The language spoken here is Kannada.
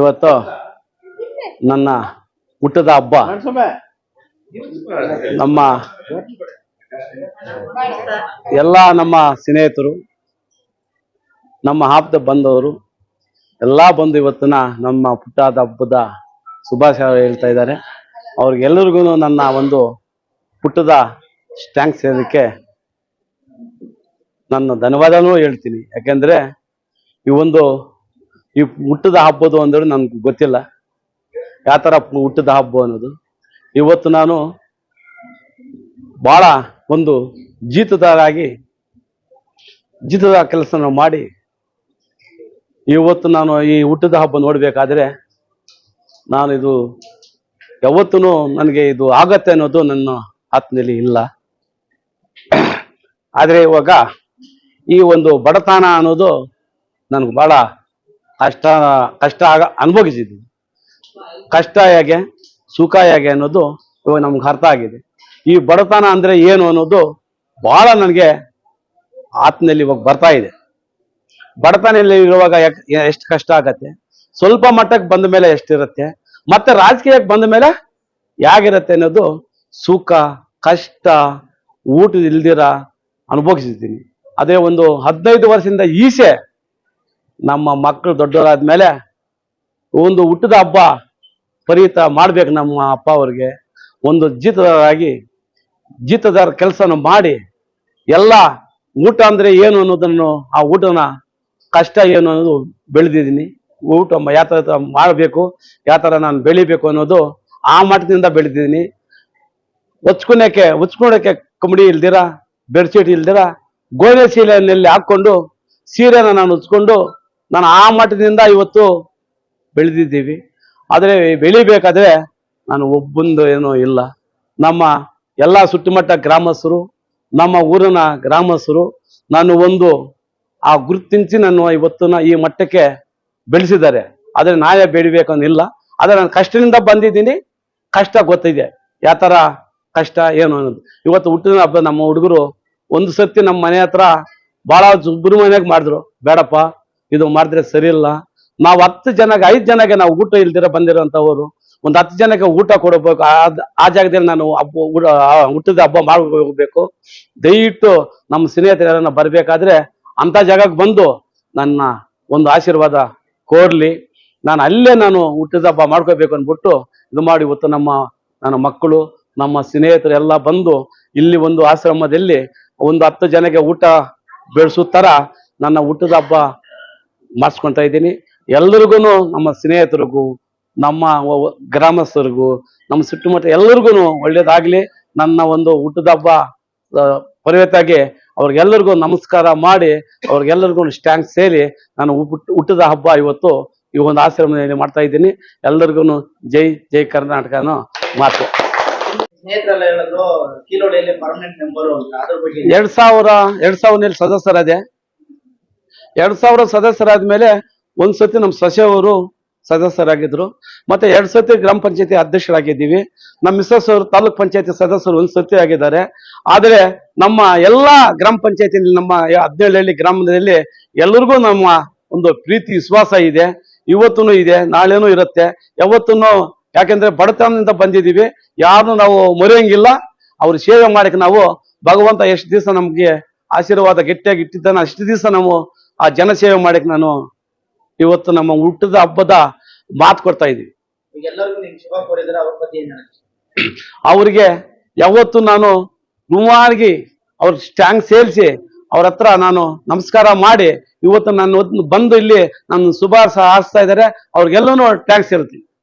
ಇವತ್ತು ನನ್ನ ಹುಟ್ಟದ ಹಬ್ಬ. ನಮ್ಮ ಎಲ್ಲ ನಮ್ಮ ಸ್ನೇಹಿತರು ನಮ್ಮ ಆಪ್ತ ಬಂದವರು ಎಲ್ಲ ಬಂದು ಇವತ್ತಿನ ನಮ್ಮ ಪುಟ್ಟದ ಹಬ್ಬದ ಶುಭಾಶಯ ಹೇಳ್ತಾ ಇದ್ದಾರೆ. ಅವ್ರಿಗೆಲ್ಲರಿಗೂ ನನ್ನ ಒಂದು ಪುಟ್ಟದ ಥ್ಯಾಂಕ್ಸ್ ಹೇಳೋದಕ್ಕೆ ನನ್ನ ಧನ್ಯವಾದನೂ ಹೇಳ್ತೀನಿ. ಯಾಕೆಂದ್ರೆ ಈ ಒಂದು ಈ ಹುಟ್ಟದ ಹಬ್ಬದು ಅಂದ್ರೆ ನನ್ಗೆ ಗೊತ್ತಿಲ್ಲ. ಯಾವ ಥರ ಹುಟ್ಟದ ಹಬ್ಬ ಅನ್ನೋದು. ಇವತ್ತು ನಾನು ಬಹಳ ಒಂದು ಜೀತದಾರಾಗಿ ಜೀತದ ಕೆಲಸ ಮಾಡಿ ಇವತ್ತು ನಾನು ಈ ಹುಟ್ಟದ ಹಬ್ಬ ನೋಡಬೇಕಾದ್ರೆ ನಾನು ಇದು ಯಾವತ್ತೂ ನನಗೆ ಇದು ಆಗತ್ತೆ ಅನ್ನೋದು ನನ್ನ ಆತ್ಮದಲ್ಲಿ ಇಲ್ಲ. ಆದರೆ ಇವಾಗ ಈ ಒಂದು ಬಡತನ ಅನ್ನೋದು ನನಗೆ ಬಹಳ ಕಷ್ಟ ಕಷ್ಟ ಆಗ ಅನುಭವಿಸಿದ್ದೀವಿ ಕಷ್ಟ ಹೇಗೆ, ಸುಖ ಹೇಗೆ ಅನ್ನೋದು ಇವಾಗ ನಮ್ಗೆ ಅರ್ಥ ಆಗಿದೆ. ಈ ಬಡತನ ಅಂದ್ರೆ ಏನು ಅನ್ನೋದು ಬಹಳ ನನಗೆ ಆತ್ಮನಲ್ಲಿ ಇವಾಗ ಬರ್ತಾ ಇದೆ. ಬಡತನಲ್ಲಿ ಇರುವಾಗ ಎಷ್ಟು ಕಷ್ಟ ಆಗತ್ತೆ? ಸ್ವಲ್ಪ ಮಟ್ಟಕ್ಕೆ ಬಂದ ಮೇಲೆ ಎಷ್ಟಿರುತ್ತೆ? ಮತ್ತೆ ರಾಜಕೀಯಕ್ಕೆ ಬಂದ ಮೇಲೆ ಹೇಗಿರುತ್ತೆ ಅನ್ನೋದು ಸುಖ, ಕಷ್ಟ ಊಟ ಇಲ್ದಿರ ಅನುಭವಿಸಿದ್ದೀನಿ. ಅದೇ ಒಂದು ಹದಿನೈದು ವರ್ಷದಿಂದ ಈಸೆ ನಮ್ಮ ಮಕ್ಕಳು ದೊಡ್ಡವರಾದ ಮೇಲೆ ಒಂದು ಹುಟ್ಟದ ಹಬ್ಬ ಪರಿಹಿತ ಮಾಡ್ಬೇಕು ನಮ್ಮ ಅಪ್ಪ ಅವ್ರಿಗೆ. ಒಂದು ಜೀತದಾರಾಗಿ, ಜೀತದಾರ ಕೆಲಸನ ಮಾಡಿ, ಎಲ್ಲ ಊಟ ಅಂದ್ರೆ ಏನು ಅನ್ನೋದನ್ನು, ಆ ಊಟನ ಕಷ್ಟ ಏನು ಅನ್ನೋದು ಬೆಳೆದಿದ್ದೀನಿ. ಊಟ ಯಾವ ಥರ ಮಾಡಬೇಕು, ಯಾವ ಥರ ನಾನು ಬೆಳಿಬೇಕು ಅನ್ನೋದು ಆ ಮಟ್ಟದಿಂದ ಬೆಳೆದಿದ್ದೀನಿ. ಹೊಚ್ಕೊಳಕ್ಕೆ ಹೊಚ್ಕೊಳಕ್ಕೆ ಕಮಡಿ ಇಲ್ದಿರ, ಬೆಡ್ಶೀಟ್ ಇಲ್ದಿರ ಗೋಣೆ ಸೀಲೆಯಲ್ಲಿ ಹಾಕೊಂಡು ಸೀರೆನ ನಾನು ಉಚ್ಕೊಂಡು ನಾನು ಆ ಮಟ್ಟದಿಂದ ಇವತ್ತು ಬೆಳೆದಿದ್ದೀವಿ. ಆದರೆ ಬೆಳಿಬೇಕಾದ್ರೆ ನಾನು ಒಬ್ಬಂದು ಏನೂ ಇಲ್ಲ. ನಮ್ಮ ಎಲ್ಲ ಸುತ್ತಮುತ್ತ ಗ್ರಾಮಸ್ಥರು, ನಮ್ಮ ಊರಿನ ಗ್ರಾಮಸ್ಥರು ನಾನು ಒಂದು ಆ ಗುರುತಿಸಿ ನಾನು ಇವತ್ತು ಈ ಮಟ್ಟಕ್ಕೆ ಬೆಳೆಸಿದ್ದಾರೆ. ಆದರೆ ನಾವೇ ಬೆಳಿಬೇಕನ್ನಿಲ್ಲ ಆದರೆ ನಾನು ಕಷ್ಟದಿಂದ ಬಂದಿದ್ದೀನಿ. ಕಷ್ಟ ಗೊತ್ತಿದೆ. ಯಾವ ಥರ ಕಷ್ಟ, ಏನು ಅನ್ನೋದು. ಇವತ್ತು ಹುಟ್ಟಿದ ಹಬ್ಬ ನಮ್ಮ ಹುಡುಗರು ಒಂದು ಸರ್ತಿ ನಮ್ಮ ಮನೆ ಹತ್ರ ಭಾಳ ಮನೆಗೆ ಮಾಡಿದ್ರು. ಬೇಡಪ್ಪ ಇದು ಮಾಡಿದ್ರೆ ಸರಿ ನಾವು ಹತ್ತು ಜನಕ್ಕೆ, ಐದು ಜನಕ್ಕೆ ನಾವು ಊಟ ಇಲ್ದಿರ ಬಂದಿರೋಂಥವ್ರು ಒಂದು ಹತ್ತು ಜನಕ್ಕೆ ಊಟ ಕೊಡಬೇಕು. ಆ- ಜಾಗದಲ್ಲಿ ನಾನು ಹಬ್ಬ ಹುಟ್ಟಿದ ಹಬ್ಬ ಹೋಗ್ಬೇಕು. ದಯವಿಟ್ಟು ನಮ್ಮ ಸ್ನೇಹಿತರನ್ನ ಬರಬೇಕಾದ್ರೆ ಅಂತ ಜಾಗಕ್ಕೆ ಬಂದು ನನ್ನ ಒಂದು ಆಶೀರ್ವಾದ ಕೋರ್ಲಿ. ನಾನು ಅಲ್ಲೇ ನಾನು ಹುಟ್ಟಿದ ಹಬ್ಬ ಮಾಡ್ಕೋಬೇಕು ಅಂದ್ಬಿಟ್ಟು ಇದು ಮಾಡಿ ಇವತ್ತು ನಮ್ಮ, ನನ್ನ ಮಕ್ಕಳು, ನಮ್ಮ ಸ್ನೇಹಿತರು ಎಲ್ಲ ಬಂದು ಇಲ್ಲಿ ಒಂದು ಆಶ್ರಮದಲ್ಲಿ ಒಂದು ಹತ್ತು ಜನಕ್ಕೆ ಊಟ ಬೆಳೆಸೋ ನನ್ನ ಹುಟ್ಟಿದ ಹಬ್ಬ ಮಾಡಿಸ್ಕೊತಾ ಇದ್ದೀನಿ. ಎಲ್ರಿಗೂ ನಮ್ಮ ಸ್ನೇಹಿತರಿಗೂ ನಮ್ಮ ಗ್ರಾಮಸ್ಥರಿಗೂ ನಮ್ಮ ಸುತ್ತಮುತ್ತ ಎಲ್ಲರಿಗೂ ಒಳ್ಳೇದಾಗಲಿ. ನನ್ನ ಒಂದು ಹುಟ್ಟದ ಹಬ್ಬ ಆ, ಪರಿವತ್ತಾಗಿ ಅವ್ರಿಗೆಲ್ಲರಿಗೂ ನಮಸ್ಕಾರ ಮಾಡಿ ಅವ್ರಿಗೆಲ್ಲರಿಗೂ ಸ್ಟ್ಯಾಂಕ್ ಸೇರಿ ನಾನು ಹುಟ್- ಹುಟ್ಟದ ಹಬ್ಬ ಇವತ್ತು ಈ ಒಂದು ಆಶ್ರಮದಲ್ಲಿ ಮಾಡ್ತಾ ಇದ್ದೀನಿ. ಎಲ್ಲರಿಗೂ ಜೈ ಜೈ ಕರ್ನಾಟಕ ಮಾತು. ಎರಡ್ ಸಾವಿರ ಎರಡ್ ಸಾವಿರದಲ್ಲಿ ಸದಸ್ಯರಾದೆ. ಎರಡ್ ಸಾವಿರ ಸದಸ್ಯರಾದ್ಮೇಲೆ ಒಂದ್ ಸತಿ ನಮ್ಮ ಸಸ್ಯವರು ಸದಸ್ಯರಾಗಿದ್ರು. ಮತ್ತೆ ಎರಡ್ ಸತಿ ಗ್ರಾಮ ಪಂಚಾಯತಿ ಅಧ್ಯಕ್ಷರಾಗಿದ್ದೀವಿ. ನಮ್ಮ ಮಿಸಸ್ ಅವರು ತಾಲೂಕ್ ಪಂಚಾಯತಿ ಸದಸ್ಯರು ಒಂದ್ ಸತಿ ಆಗಿದ್ದಾರೆ. ಆದರೆ ನಮ್ಮ ಎಲ್ಲಾ ಗ್ರಾಮ ಪಂಚಾಯತಿ ನಮ್ಮ ಹದಿನೇಳಹಳ್ಳಿ ಗ್ರಾಮದಲ್ಲಿ ಎಲ್ಲರಿಗೂ ನಮ್ಮ ಒಂದು ಪ್ರೀತಿ, ವಿಶ್ವಾಸ ಇದೆ. ಇವತ್ತೂ ಇದೆ, ನಾಳೆನೂ ಇರುತ್ತೆ. ಯಾವತ್ತೂ ಯಾಕೆಂದ್ರೆ ಬಡತನದಿಂದ ಬಂದಿದ್ದೀವಿ. ಯಾರನ್ನು ನಾವು ಮರೆಯಂಗಿಲ್ಲ. ಅವ್ರ ಸೇವೆ ಮಾಡಕ್ಕೆ ನಾವು ಭಗವಂತ ಎಷ್ಟು ದಿವಸ ನಮಗೆ ಆಶೀರ್ವಾದ ಗಟ್ಟಿಯಾಗಿ ಇಟ್ಟಿದ್ದಾನೆ ಅಷ್ಟು ದಿವಸ ನಾವು ಆ ಜನಸೇವೆ ಮಾಡಕ್ಕೆ ನಾನು ಇವತ್ತು ನಮ್ಮ ಹುಟ್ಟದ ಹಬ್ಬದ ಮಾತು ಕೊಡ್ತಾ ಇದ್ದೀವಿ ಅವರಿಗೆ ಯಾವತ್ತು ನಾನು ನುವಾಗಿ ಅವ್ರ ಸ್ಟ್ಯಾಂಗ್ ಸೇರಿಸಿ ಅವ್ರ ಹತ್ರ ನಾನು ನಮಸ್ಕಾರ ಮಾಡಿ ಇವತ್ತು ನಾನು ಬಂದು ಇಲ್ಲಿ ನಾನು ಶುಭಾರ್ಸ ಹಾರಿಸ್ತಾ ಇದ್ದಾರೆ. ಅವ್ರಿಗೆಲ್ಲನೂ ಟ್ಯಾಂಕ್ಸ್ ಹೇಳ್ತೀನಿ.